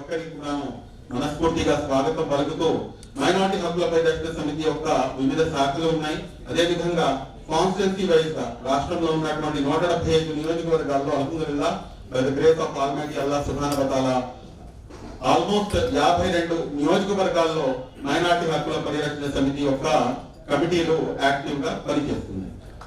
ఒక్కరికి కూడాను మనస్ఫూర్తిగా స్వాగతం పలుకుతూ మైనార్టీ హక్కుల పరిరక్షణ సమితి యొక్క వివిధ శాఖలు ఉన్నాయి. అదే విధంగా కాన్స్టిట్యున్సీ వైజ్గా రాష్ట్రంలో ఉన్నటువంటి నూట డెబ్బై ఐదు నియోజకవర్గాల్లో అల్హమ్దుల్లా by the grace of almighty Allah almost యాభై రెండు నియోజకవర్గాల్లో మైనార్టీ హక్కుల పరిరక్షణ సమితి యొక్క కమిటీలు యాక్టివ్గా పనిచేస్తుంది.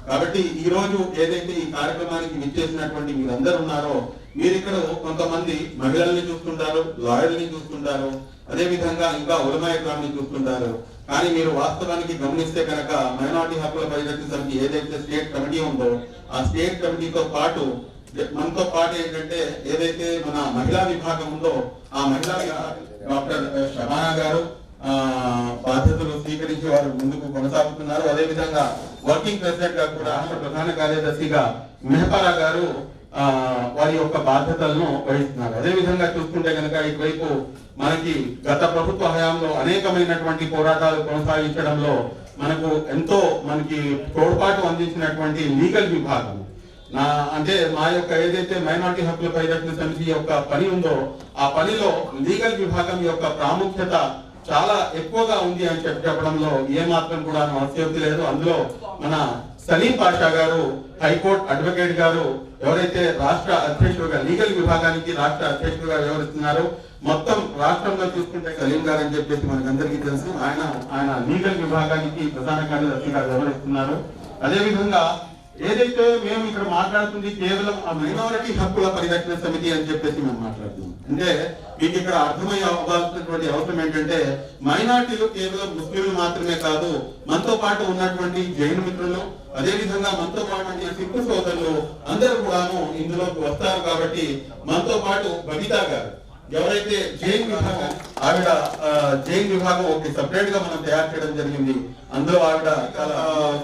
కాబట్టి ఈ రోజు ఏదైతే ఈ కార్యక్రమానికి విచ్చేసినటువంటి మీరందరూ ఉన్నారో మీరు ఇక్కడ కొంతమంది మహిళల్ని చూస్తుంటారు లాయర్ని చూస్తుంటారు అదే విధంగా ఇంకా ఉలమాయకులని చూస్తుంటారు. కానీ మీరు వాస్తవానికి గమనిస్తే కనుక మైనార్టీ హక్కుల పరిరక్షణ సమితి ఏదైతే స్టేట్ కమిటీ ఉందో ఆ స్టేట్ కమిటీతో పాటు మనతో పాటు ఏంటంటే ఏదైతే మన మహిళా విభాగం ఉందో ఆ మహిళా డాక్టర్ షబానా గారు బాధ్యతలు స్వీకరించి వారు ముందుకు కొనసాగుతున్నారు. అదే విధంగా వర్కింగ్ ప్రెసిడెంట్గా కూడా రాష్ట్ర ప్రధాన కార్యదర్శిగా మెహపారా గారు వారి యొక్క బాధ్యతలను వహిస్తున్నారు. అదే విధంగా చూసుకుంటే కనుక ఇటువైపు మనకి గత ప్రభుత్వ హయాంలో అనేకమైనటువంటి పోరాటాలు కొనసాగించడంలో మనకు ఎంతో మనకి తోడ్పాటు అందించినటువంటి లీగల్ విభాగం. నా అంటే మా యొక్క ఏదైతే మైనార్టీ హక్కుల పరిరక్షణ సమితి యొక్క పని ఉందో ఆ పనిలో లీగల్ విభాగం యొక్క ప్రాముఖ్యత చాలా ఎక్కువగా ఉంది అని చెప్పి చెప్పడంలో ఏ కూడా అత్యోక్తి లేదు. అందులో మన సలీం పాషా గారు హైకోర్టు అడ్వకేట్ గారు ఎవరైతే రాష్ట్ర అధ్యక్షుడుగా లీగల్ విభాగానికి రాష్ట్ర అధ్యక్షుడుగా వ్యవహరిస్తున్నారో మొత్తం రాష్ట్రంలో చూసుకుంటే సలీం గారు అని చెప్పేసి మనకందరికీ తెలుసు. ఆయన ఆయన లీగల్ విభాగానికి ప్రధాన కార్యదర్శిగా వ్యవహరిస్తున్నారు. అదేవిధంగా ఏదైతే మేము ఇక్కడ మాట్లాడుతుంది కేవలం ఆ మైనారిటీ హక్కుల పరిరక్షణ సమితి అని చెప్పేసి మేము మాట్లాడుతున్నాం. అంటే మీకు ఇక్కడ అర్థమయ్యే అవ్వాల్సినటువంటి అవసరం ఏంటంటే మైనార్టీలు కేవలం ముస్లింలు మాత్రమే కాదు మనతో పాటు ఉన్నటువంటి జైన్ మిత్రులు అదే విధంగా మనతో పాటు సిక్కు సోదరులు అందరూ కూడాను ఇందులోకి వస్తారు కాబట్టి మనతో పాటు బబితా గారు ఎవరైతే జైన్ విభాగం ఆవిడ జైన్ విభాగం ఒక సపరేట్గా మనం తయారు చేయడం జరిగింది. అందులో ఆవిడ చాలా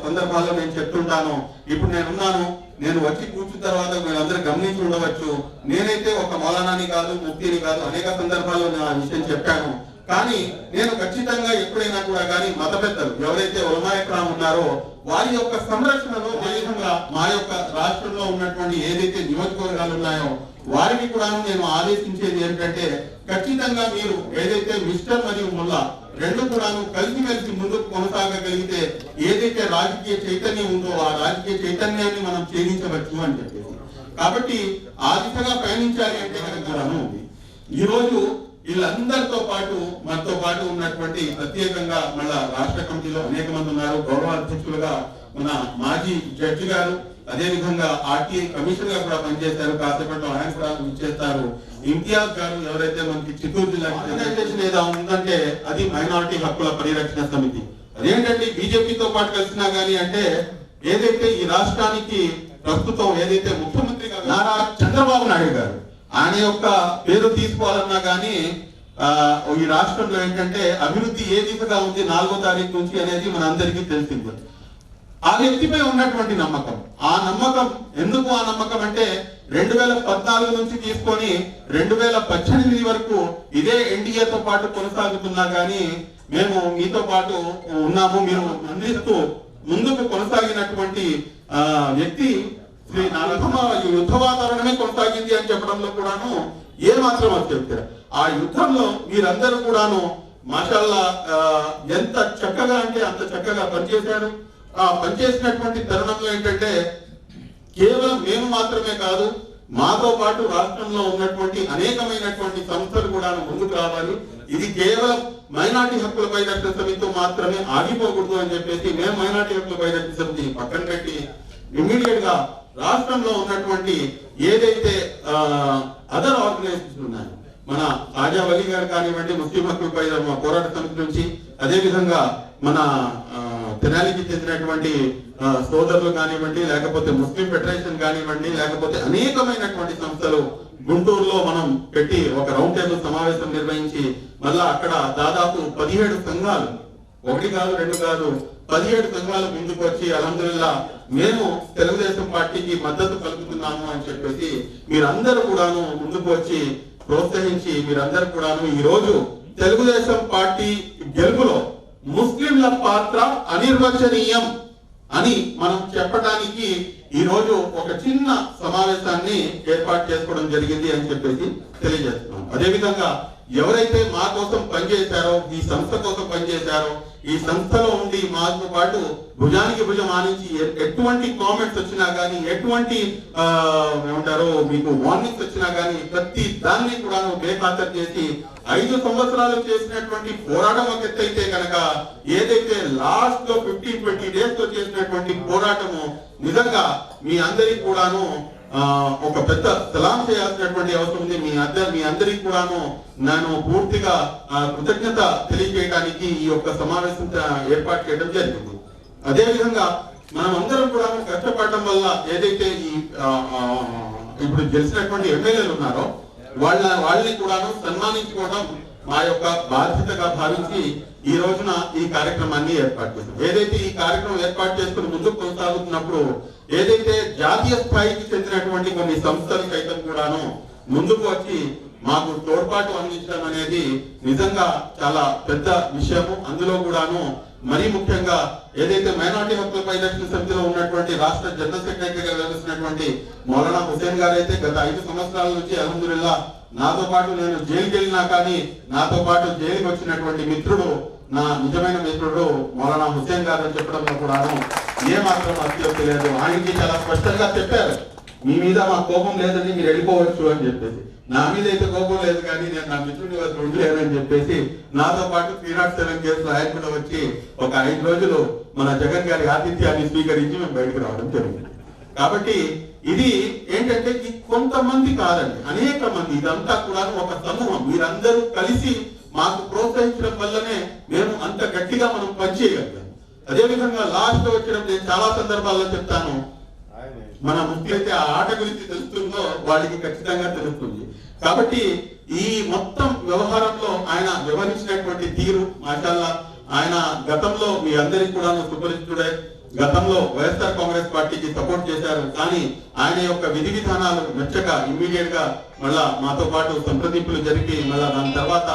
సందర్భాల్లో నేను చెప్తుంటాను. ఇప్పుడు నేను ఉన్నాను నేను వచ్చి కూర్చున్న తర్వాత మీరందరూ గమనించి ఉండవచ్చు. నేనైతే ఒక మౌలానాని కాదు ముక్తిని కాదు అనేక సందర్భాల్లో నేను ఆ విషయం చెప్పాను. కానీ నేను ఖచ్చితంగా ఎప్పుడైనా కూడా కానీ మత పెద్దలు ఎవరైతే ఉలమాయక్రామ్ ఉన్నారో వారి యొక్క సంరక్షణలో అదేవిధంగా మా యొక్క రాష్ట్రంలో ఉన్నటువంటి ఏదైతే నియోజకవర్గాలు ఉన్నాయో వారిని కూడా నేను ఆదేశించేది ఏంటంటే ఖచ్చితంగా మీరు ఏదైతే మిస్టర్ మరియు ముల్లా రెండు కూడాను కలిసి ముందుకు కొనసాగగలిగితే ఏదైతే రాజకీయ చైతన్యం ఉందో ఆ రాజకీయ చైతన్యాన్ని మనం ఛేదించవచ్చు అని చెప్పేసి. కాబట్టి ఆ దిశగా పయనించాలి అంటే కనుక కూడాను ఈ రోజు వీళ్ళందరితో పాటు మనతో పాటు ఉన్నటువంటి ప్రత్యేకంగా మళ్ళా రాష్ట్ర కమిటీలో అనేక మంది ఉన్నారు. గౌరవ అధ్యక్షులుగా మన మాజీ జడ్జి గారు అదే విధంగా ఆర్టీఐ కమిషనర్గా కూడా పనిచేశారు. కాసేపట్లో ఆయన కూడా ఇచ్చేస్తారు ఇంతియాజ్ గారు ఎవరైతే మనకి చిత్తూరు జిల్లా ఆర్గనైజేషన్ ఏదో ఉందంటే అది మైనారిటీ హక్కుల పరిరక్షణ సమితి. అదేంటంటే బీజేపీతో పాటు కలిసినా గానీ అంటే ఏదైతే ఈ రాష్ట్రానికి ప్రస్తుతం ఏదైతే ముఖ్యమంత్రిగా నారా చంద్రబాబు నాయుడు గారు ఆయన యొక్క పేరు తీసుకోవాలన్నా గానీ ఆ, ఈ రాష్ట్రంలో ఏంటంటే అభివృద్ధి ఏ దిశగా ఉంది నాలుగో తారీఖు నుంచి అనేది మన అందరికీ తెలిసింది. ఆ వ్యక్తిపై ఉన్నటువంటి నమ్మకం. ఆ నమ్మకం ఎందుకు ఆ నమ్మకం అంటే రెండు వేల పద్నాలుగు నుంచి తీసుకొని రెండు వేల పద్దెనిమిది వరకు ఇదే ఎన్డీఏతో పాటు కొనసాగుతున్నా కానీ మేము మీతో పాటు ఉన్నాము మీరు అందిస్తూ ముందుకు కొనసాగినటువంటి ఆ వ్యక్తి శ్రీ నరసింహ యుద్ధ వాతావరణమే కొనసాగింది అని చెప్పడంలో కూడాను ఏ మాత్రం అత్యుక్తి ఆ యుద్ధంలో మీరందరూ కూడాను మాషల్లా ఎంత చక్కగా అంటే అంత చక్కగా పనిచేశారు. ఆ పనిచేసినటువంటి తరుణంలో ఏంటంటే కేవలం మేము మాత్రమే కాదు మాతో పాటు రాష్ట్రంలో ఉన్నటువంటి అనేకమైనటువంటి సంస్థలు కూడా ముందుకు రావాలి. ఇది కేవలం మైనార్టీ హక్కుల పరిరక్షణ సమితితో మాత్రమే ఆగిపోకూడదు అని చెప్పేసి మేము మైనార్టీ హక్కుల పరిరక్షణ సమితి పక్కన పెట్టి ఇమ్మీడియట్గా రాష్ట్రంలో ఉన్నటువంటి ఏదైతే అదర్ ఆర్గనైజేషన్స్ ఉన్నాయో మన ఆజా వలి గారు కానివ్వండి ముస్లిం హక్కులపై మా పోరాట సమితి నుంచి అదేవిధంగా మన తెనాలికి చెందినటువంటి ఆ, సోదరులు కానివ్వండి లేకపోతే ముస్లిం ఫెడరేషన్ కానివ్వండి లేకపోతే అనేకమైనటువంటి సంస్థలు గుంటూరులో మనం పెట్టి ఒక రౌండ్ టేబుల్ సమావేశం నిర్వహించి మళ్ళా అక్కడ దాదాపు పదిహేడు సంఘాలు ఒకటి కాదు రెండు కాదు పదిహేడు సంఘాలు ముందుకు వచ్చి అలహదుల్లా మేము తెలుగుదేశం పార్టీకి మద్దతు పలుకుతున్నాము అని చెప్పేసి మీరందరూ కూడాను ముందుకు వచ్చి ప్రోత్సహించి మీరందరూ కూడాను ఈ రోజు తెలుగుదేశం పార్టీ గెలుపులో స్త్రీల పాత్ర అనిర్వచనీయం అని మనం చెప్పడానికి ఈ రోజు ఒక చిన్న సమావేశాన్ని ఏర్పాటు చేసుకోవడం జరిగింది అని చెప్పేసి తెలియజేస్తున్నాం. అదే విధంగా ఎవరైతే మా కోసం పనిచేశారో ఈ సంస్థ కోసం పనిచేశారో ఈ సంస్థలో ఉండి మాతో పాటు భుజానికి భుజం ఆనించి ఎటువంటి కామెంట్స్ వచ్చినా కానీ ఎటువంటి ఆ, ఏమంటారు మీకు వార్నింగ్స్ వచ్చినా కానీ ప్రతి దాన్ని కూడా బేఖాతర్ చేసి ఐదు సంవత్సరాలు చేసినటువంటి పోరాటం ఒక ఎత్తైతే కనుక ఏదైతే లాస్ట్లో ఫిఫ్టీన్ ట్వంటీ డేస్లో చేసినటువంటి పోరాటము నిజంగా మీ అందరికి కూడాను ఒక పెద్ద తలాం చేయాల్సినటువంటి అవసరం ఉంది. మీ అందరి మీ అందరికి కూడాను నేను పూర్తిగా ఆ, కృతజ్ఞత తెలియజేయడానికి ఈ యొక్క సమావేశం ఏర్పాటు చేయడం జరిగింది. అదే విధంగా మనం అందరం కూడా కష్టపడడం వల్ల ఏదైతే ఈ ఇప్పుడు గెలిచినటువంటి ఎమ్మెల్యేలు ఉన్నారో వాళ్ళ వాళ్ళని కూడాను సన్మానించుకోవడం మా యొక్క బాధ్యతగా భావించి ఈ రోజున ఈ కార్యక్రమాన్ని ఏర్పాటు చేశాం ఏదైతే ఈ కార్యక్రమం ఏర్పాటు చేసుకుని ముందుకు కొనసాగుతున్నప్పుడు ఏదైతే జాతీయ స్థాయికి చెందినటువంటి కొన్ని సంస్థలు సైతం కూడాను ముందుకు వచ్చి మాకు తోడ్పాటు అందించడం అనేది నిజంగా చాలా పెద్ద విషయము. అందులో కూడాను మరీ ముఖ్యంగా ఏదైతే మైనార్టీ హక్కుల పరిరక్షణ సమితిలో ఉన్నటువంటి రాష్ట్ర జనరల్ సెక్రటరీగా వ్యవహరిస్తున్నటువంటి మౌలానా హుసేన్ గారు అయితే గత ఐదు సంవత్సరాల నుంచి అలహదుల్లా నాతో పాటు నేను జైలుకి వెళ్ళినా కానీ నాతో పాటు జైలుకి వచ్చినటువంటి మిత్రుడు నా నిజమైన మిత్రుడు మౌలానా హుస్సేన్ గారు చెప్పడంలో కూడాను ఏ మాత్రం అత్యోక్తి లేదు. ఆయనకి చాలా స్పష్టంగా చెప్పారు. మీ మీద మా కోపం లేదని మీరు వెళ్ళిపోవచ్చు అని చెప్పేసి. నా మీద అయితే కోపం లేదు కానీ నేను నా మిత్రుడి వద్ద ఉండలేనని చెప్పేసి నాతో పాటు త్రీ నాట్ సెవెన్ కేసులో ఆయన కూడా వచ్చి ఒక ఐదు రోజులు మన జగన్ గారి ఆతిథ్యాన్ని స్వీకరించి మేము బయటకు రావడం జరిగింది. కాబట్టి ఇది ఏంటంటే కొంతమంది కాదండి అనేక మంది ఇదంతా కూడా ఒక సమూహం. మీరందరూ కలిసి మాకు ప్రోత్సహించడం వల్లనే మేము అంత గట్టిగా మనం పనిచేయగలిగాం. అదే విధంగా లాస్ట్ వచ్చిన నేను చాలా సందర్భాల్లో చెప్తాను. మన ముఖ్యైతే ఆ ఆట గురించి తెలుస్తుందో వాళ్ళకి ఖచ్చితంగా తెలుస్తుంది. కాబట్టి ఈ మొత్తం వ్యవహారంలో ఆయన వ్యవహరించినటువంటి తీరు మాషాల్లా ఆయన గతంలో మీ అందరికి కూడా సుపరిచితుడే. గతంలో వైఎస్ఆర్ కాంగ్రెస్ పార్టీకి సపోర్ట్ చేశారు. కానీ ఆయన యొక్క విధి విధానాలు మెచ్చక ఇమ్మీడియట్గా మళ్ళా మాతో పాటు సంప్రదింపులు జరిపి మళ్ళా దాని తర్వాత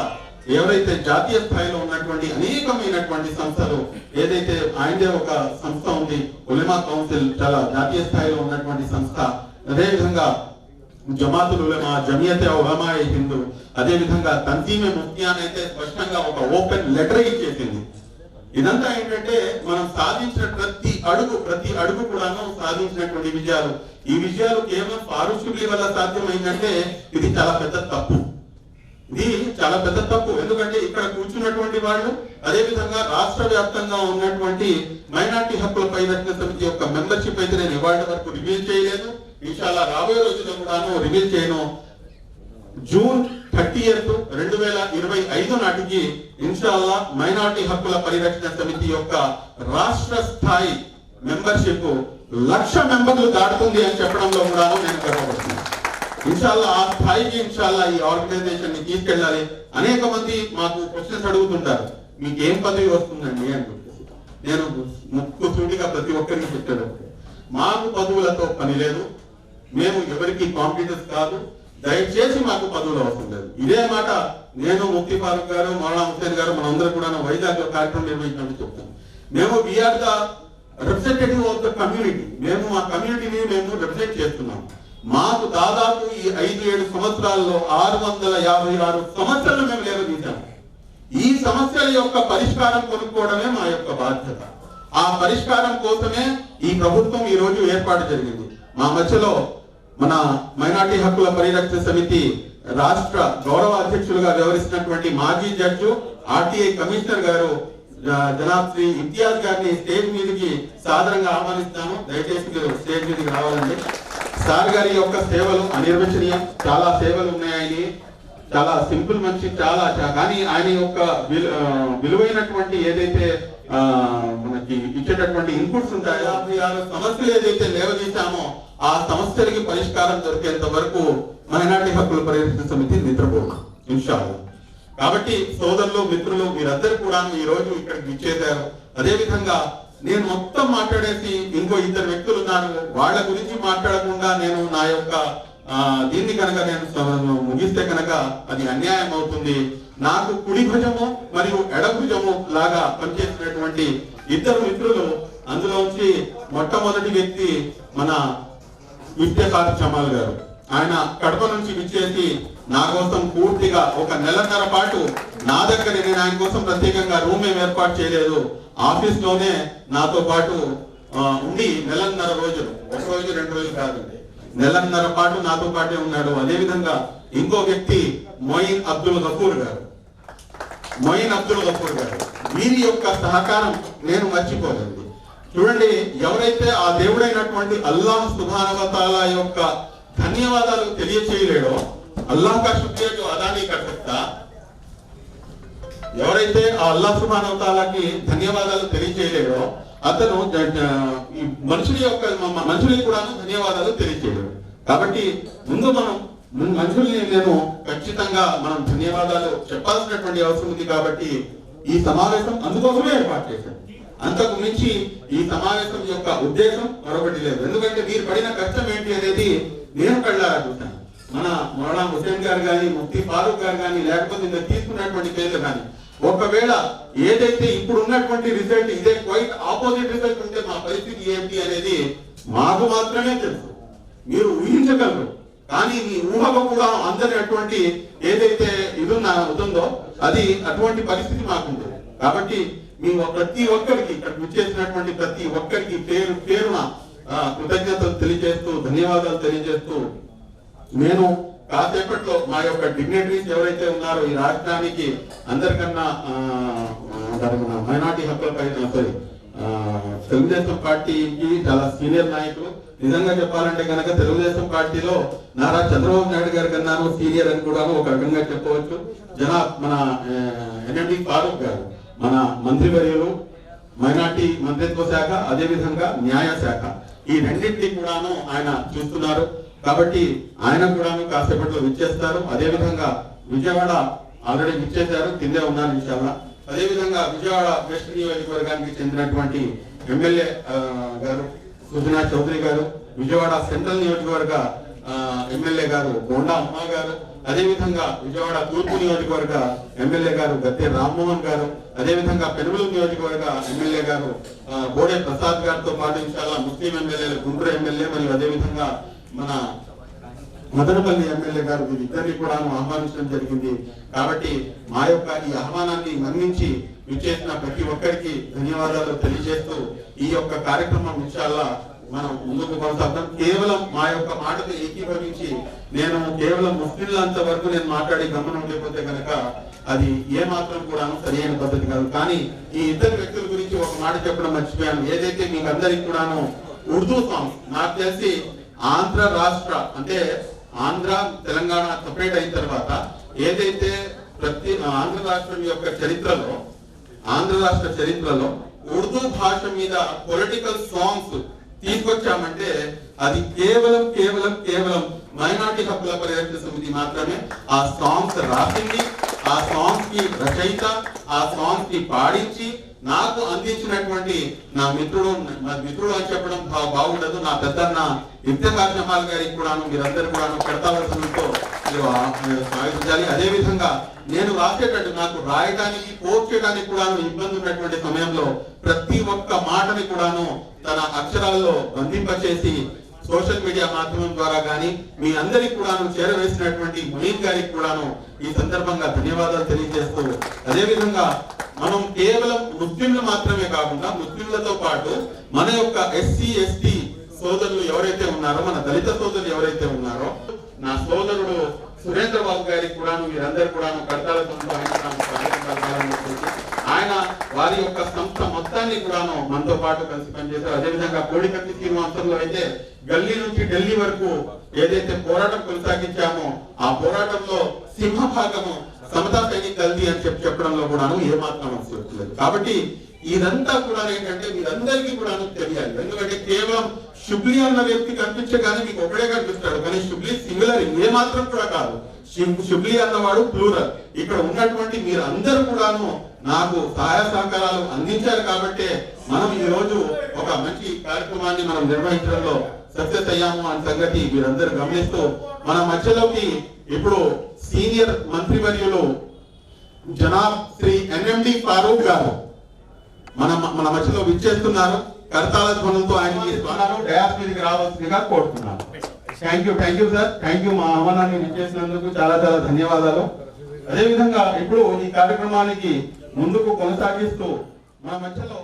ఎవరైతే జాతీయ స్థాయిలో ఉన్నటువంటి అనేకమైనటువంటి సంస్థలు ఏదైతే ఆయనదే ఒక సంస్థ ఉంది ఉలమా కౌన్సిల్ చాలా జాతీయ స్థాయిలో ఉన్నటువంటి సంస్థ అదే విధంగా జమాతుల్ ఉలమా జమియతే ఉలమా హిందూ అదే విధంగా తంజీమే ముఫ్తియాన్ అయితే స్పష్టంగా ఒక ఓపెన్ లెటర్ ఇచ్చేసింది. ఇదంతా ఏంటంటే మనం సాధించిన ప్రతి అడుగు ప్రతి అడుగు కూడాను సాధించినటువంటి విజయాలు. ఈ విజయాలు కేవలం ఫారూక్ వల్ల సాధ్యమైందంటే ఇది చాలా పెద్ద తప్పు. ఇది చాలా పెద్ద తప్పు. ఎందుకంటే ఇక్కడ కూర్చున్నటువంటి వాళ్ళు అదే విధంగా రాష్ట్ర వ్యాప్తంగా ఉన్నటువంటి మైనార్టీ హక్కుల పరిరక్షణ సమితి యొక్క మెంబర్షిప్ అయితే నేను ఇవాళ వరకు రివీల్ చేయలేదు. ఇన్షాల్లా రాబోయే రోజుల్లో కూడాను రివీల్ చేయను. జూన్ థర్టీ రెండు వేల ఇరవై ఐదు నాటికి ఇన్షాల్లా మైనార్టీ హక్కుల పరిరక్షణ సమితి యొక్క రాష్ట్ర స్థాయి మెంబర్షిప్ లక్ష మెంబర్లు దాటుతుంది అని చెప్పడంలో కూడా నేను గర్వపడుతున్నాను. ఇన్షాల్లా ఆ స్థాయికి ఇన్షాల్లా ఈ ఆర్గనైజేషన్ని తీసుకెళ్ళాలి. అనేక మంది మాకు క్వశ్చన్స్ అడుగుతుంటారు మీకు ఏం పదవి వస్తుందండి? అని చెప్పేసి. నేను ముక్కు సూటిగా ప్రతి ఒక్కరికి చెప్పాడు మాకు పదవులతో పని లేదు. మేము ఎవరికి కాంపిటీటర్స్ కాదు. దయచేసి మాకు పదవులు అవసరం లేదు. ఇదే మాట నేను ముక్తి ఫారూక్ గారు మౌలానా హుసేన్ గారు మనందరూ కూడా వైజాగ్లో కార్యక్రమం నిర్వహించినట్టు చెప్తాను. మేము we're the representative of the community. మేము మా కమ్యూనిటీని మేము రిప్రజెంట్ చేస్తున్నాం. మాకు దాదాపు ఈ ఐదు ఏడు సంవత్సరాల్లో ఆరు వందల యాభై ఆరు సమస్యలు మేము లేవదీశాము ఈ సమస్యల యొక్క పరిష్కారం కొనుక్కోవడమే మా యొక్క బాధ్యత. ఆ పరిష్కారం కోసమే ఈ ప్రభుత్వం ఈ రోజు ఏర్పాటు జరిగింది. మా మధ్యలో మన మైనార్టీ హక్కుల పరిరక్షణ సమితి రాష్ట్ర గౌరవ అధ్యక్షులుగా వ్యవహరిస్తున్నటువంటి మాజీ జడ్జు ఆర్టీఐ కమిషనర్ గారు జనాబ్ శ్రీ ఇంతియాజ్ గారిని స్టేజ్ మీదకి సాధారణంగా ఆహ్వానిస్తాను. దయచేసి మీరు స్టేజ్ మీదకి రావాలండి. సార్ గారి యొక్క సేవలు అనిర్వచనీయం చాలా సేవలు ఉన్నాయి చాలా సింపుల్ మనిషి చాలా కానీ ఆయన యొక్క విలు- విలువైనటువంటి ఏదైతే మనకి ఇచ్చేటటువంటి ఇన్పుట్స్ ఉంటాయో ఆరు సమస్యలు ఏదైతే లేవదీశామో ఆ సమస్యలకి పరిష్కారం దొరికేంత వరకు మైనార్టీ హక్కుల పరిరక్షణ సమితి నిద్రపోదు ఇన్షాల్లా. కాబట్టి సోదరులు మిత్రులు మీరందరూ కూడా ఈ రోజు ఇక్కడికి ఇచ్చేశారు అదేవిధంగా నేను మొత్తం మాట్లాడేసి ఇంకో ఇద్దరు వ్యక్తులు ఉన్నారు. వాళ్ళ గురించి మాట్లాడకుండా నేను నా యొక్క దీన్ని కనుక నేను ముగిస్తే కనుక అది అన్యాయం అవుతుంది. నాకు కుడి భుజము మరియు ఎడభుజము లాగా పనిచేసినటువంటి ఇద్దరు మిత్రులు అందులోంచి మొట్టమొదటి వ్యక్తి మన ఇఫ్తేఖార్ చమాల్ గారు. ఆయన కడప నుంచి విచ్చేసి నా కోసం పూర్తిగా ఒక నెలన్నర పాటు నా దగ్గర నేను ఆయన కోసం ప్రత్యేకంగా రూమ్ ఏం ఏర్పాటు చేయలేదు. ఆఫీస్లోనే నాతో పాటు ఉండి నెలన్నర రోజులు ఒక రోజు రెండు రోజులు కాదండి. నెలన్నర పాటు నాతో పాటే ఉన్నాడు. అదేవిధంగా ఇంకో వ్యక్తి మొయిన్ అబ్దుల్ గఫూర్ గారు. మొయిన్ అబ్దుల్ గఫూర్ గారు. వీరి యొక్క సహకారం నేను మర్చిపోలేదు చూడండి ఎవరైతే ఆ దేవుడైనటువంటి అల్లాహ్ సుభానవతాల యొక్క ధన్యవాదాలు తెలియచేయలేడో అల్లాహ్ కా శుక్రియా ఎవరైతే ఆ అల్లా సుమానవతాలకి ధన్యవాదాలు తెలియచేయలేడో అతను ఈ మనుషుల యొక్క మనుషులకి కూడా ధన్యవాదాలు తెలియచేయలేడు కాబట్టి ముందు మనం మనుషుల్ని నేను ఖచ్చితంగా మనం ధన్యవాదాలు చెప్పాల్సినటువంటి అవసరం ఉంది కాబట్టి ఈ సమావేశం అందుకోసమే ఏర్పాటు చేశాం. అంతకు మించి ఈ సమావేశం యొక్క ఉద్దేశం మరొకటి లేదు. ఎందుకంటే మీరు పడిన కష్టం ఏంటి అనేది నేను కళ్ళారా చూశాను. మన మౌలానా హుసేన్ గారు కానీ ముఫ్తీ ఫారూక్ గారు కానీ లేకపోతే తీసుకున్నటువంటి పేర్లు కానీ ఒకవేళ ఏదైతే ఇప్పుడు ఉన్నటువంటి రిజల్ట్ ఇదే క్వైట్ ఆపోజిట్ రిజల్ట్ ఉంటే మా పరిస్థితి ఏంటి అనేది మాకు మాత్రమే తెలుసు. మీరు ఊహించగలరు. కానీ మీ ఊహకు కూడా అందరి అటువంటి ఏదైతే ఇది ఉన్న ఉందో అది అటువంటి పరిస్థితి మాకుంది. కాబట్టి మీ ప్రతి ఒక్కరికి ఇక్కడ విచ్చేసినటువంటి ప్రతి ఒక్కరికి పేరు పేరున కృతజ్ఞతలు తెలియజేస్తూ ధన్యవాదాలు తెలియజేస్తూ నేను కాసేపట్లో మా యొక్క డిగ్నిటరీస్ ఎవరైతే ఉన్నారో ఈ రాష్ట్రానికి అందరికన్నా మైనార్టీ హక్కుల పైన సారీ తెలుగుదేశం పార్టీకి చాలా సీనియర్ నాయకులు. నిజంగా చెప్పాలంటే కనుక తెలుగుదేశం పార్టీలో నారా చంద్రబాబు నాయుడు గారి కన్నాను సీనియర్ అని కూడా ఒక రకంగా చెప్పవచ్చు. జనా మన ఎన్ఎండి ఫారూక్ గారు మన మంత్రివర్యులు మైనార్టీ మంత్రిత్వ శాఖ అదే విధంగా న్యాయ శాఖ. ఈ రెండింటినీ కూడాను ఆయన చూస్తున్నారు. కాబట్టి ఆయన కూడాను కాసేపట్లో విచ్చేస్తారు. అదే విధంగా విజయవాడ ఆల్రెడీ విచ్చేశారు. కిందే ఉన్నారు ఇన్షాల్లా. అదే విధంగా విజయవాడ వెస్ట్ నియోజకవర్గానికి చెందినటువంటి ఎమ్మెల్యే గారు సుజనా చౌదరి గారు విజయవాడ సెంట్రల్ నియోజకవర్గ ఆ, ఎమ్మెల్యే గారు బోండా ఉమా గారు అదే విధంగా విజయవాడ తూర్పు నియోజకవర్గ ఎమ్మెల్యే గారు గద్దె రామ్మోహన్ గారు అదే విధంగా పెనుమలూరు నియోజకవర్గ ఎమ్మెల్యే గారు బోడే ప్రసాద్ గారితో పాటు ఇన్షాల్లా ముస్లిం ఎమ్మెల్యేలు గుంటూరు ఎమ్మెల్యే మరియు అదే విధంగా మన మదనపల్లి ఎమ్మెల్యే గారు వీరిద్దరిని కూడా ఆహ్వానించడం జరిగింది. కాబట్టి మా యొక్క ఈ ఆహ్వానాన్ని మన్నించి విచ్చేసిన ప్రతి ఒక్కరికి ధన్యవాదాలు తెలియజేస్తూ ఈ యొక్క కార్యక్రమం ఇన్షాల్లా మనం ముందుకు కొనసాగుతాం. కేవలం మా యొక్క మాటతో ఏకీభవించి నేను కేవలం ముస్లింలంత వరకు నేను మాట్లాడి గమనం లేకపోతే కనుక అది ఏ మాత్రం కూడా సరైన పద్ధతి కాదు. కానీ ఈ ఇద్దరు వ్యక్తుల గురించి ఒక మాట చెప్పడం మర్చిపోయాను. ఏదైతే మీకు అందరికి కూడాను ఉర్దూ సాంగ్ నాకు తెలిసి ఆంధ్ర రాష్ట్ర అంటే ఆంధ్ర తెలంగాణ సపరేట్ అయిన తర్వాత ఏదైతే ప్రతి ఆంధ్ర రాష్ట్రం యొక్క చరిత్రలో ఆంధ్ర రాష్ట్ర చరిత్రలో ఉర్దూ భాష మీద పొలిటికల్ సాంగ్స్ తీసుకొచ్చామంటే అది కేవలం కేవలం కేవలం మైనార్టీ హక్కుల పరిరక్షణ సమితి మాత్రమే ఆ సాంగ్స్ రాసింది ఆ సాంగ్స్కి రచయిత ఆ సాంగ్స్కి పాడించి నాకు అందించినటువంటి నా మిత్రుడు నా మిత్రుడు అని చెప్పడం బాగుండదు. నా పెద్దన్న ఇఫ్తిఖార్ జమాల్ గారికి కూడాను మీరందరూ కూడా కడతావలసంతో మీరు ఆ- మీరు స్వాగతించాలి అదే విధంగా నేను రాసేటట్టు నాకు రాయడానికి పోస్ట్ చేయడానికి కూడాను ఇబ్బంది ఉన్నటువంటి సమయంలో ప్రతి ఒక్క మాటని కూడాను తన అక్షరాల్లో బంధింపచేసి సోషల్ మీడియా మాధ్యమం ద్వారా కానీ మీ అందరికి కూడాను చేరవేసినటువంటి మునీన్ గారికి కూడాను ఈ సందర్భంగా ధన్యవాదాలు తెలియజేస్తూ అదే విధంగా మనం కేవలం ముస్లింలు మాత్రమే కాకుండా ముస్లింలతో పాటు మన యొక్క ఎస్సీ ఎస్టీ సోదరులు ఎవరైతే ఉన్నారో మన దళిత సోదరులు ఎవరైతే ఉన్నారో నా సోదరుడు సురేంద్ర బాబు గారికి కూడాను మీరందరూ కూడాను కడతాలతో ఆయన వారి యొక్క సంస్థ మొత్తాన్ని కూడాను మనతో పాటు కలిసి పనిచేశారు. అదేవిధంగా కోడికత్తి శ్రీనివాసంలో అయితే గల్లీ నుంచి ఢిల్లీ వరకు ఏదైతే పోరాటం కొనసాగించామో ఆ పోరాటంలో సింహభాగము సమతా సైనిక్ గల్దీ అని చెప్పి చెప్పడంలో కూడాను ఏమాత్రం అవసరం లేదు కాబట్టి ఇదంతా కూడా ఏంటంటే మీరందరికీ కూడా తెలియాలి. ఎందుకంటే కేవలం షుబ్లీ అన్న వ్యక్తి కనిపించగానే మీకు ఒకడే కనిపిస్తాడు. కానీ షుబ్లీ సింగులర్ ఏ మాత్రం కూడా కాదు. షిబ్- అన్నవాడు ప్లూరల్ ఇక్కడ ఉన్నటువంటి మీరు అందరూ కూడాను నాకు సహాయ సహకారాలు అందించారు కాబట్టి మనం ఈ రోజు ఒక మంచి కార్యక్రమాన్ని మనం నిర్వహించడంలో సక్సెస్ అయ్యాము అనే సంగతి మీరందరూ గమనిస్తూ మన మధ్యలోకి ఇప్పుడు సీనియర్ మంత్రివర్యులు జనాబ్ శ్రీ ఎన్ఎండి ఫారూక్ గారు. మన మన మధ్యలో విచ్చేస్తున్నారు. కరతాళ ధ్వనంతో ఆయనకి స్వరాలు డయాస్ రావాల్సిందిగా కోరుతున్నాను. Thank you thank you sir thank you మా ఆహ్వానాన్ని విచ్చేసినందుకు చాలా చాలా ధన్యవాదాలు. అదేవిధంగా ఇప్పుడు ఈ కార్యక్రమానికి ముందుకు కొనసాగిస్తూ మా మధ్యలో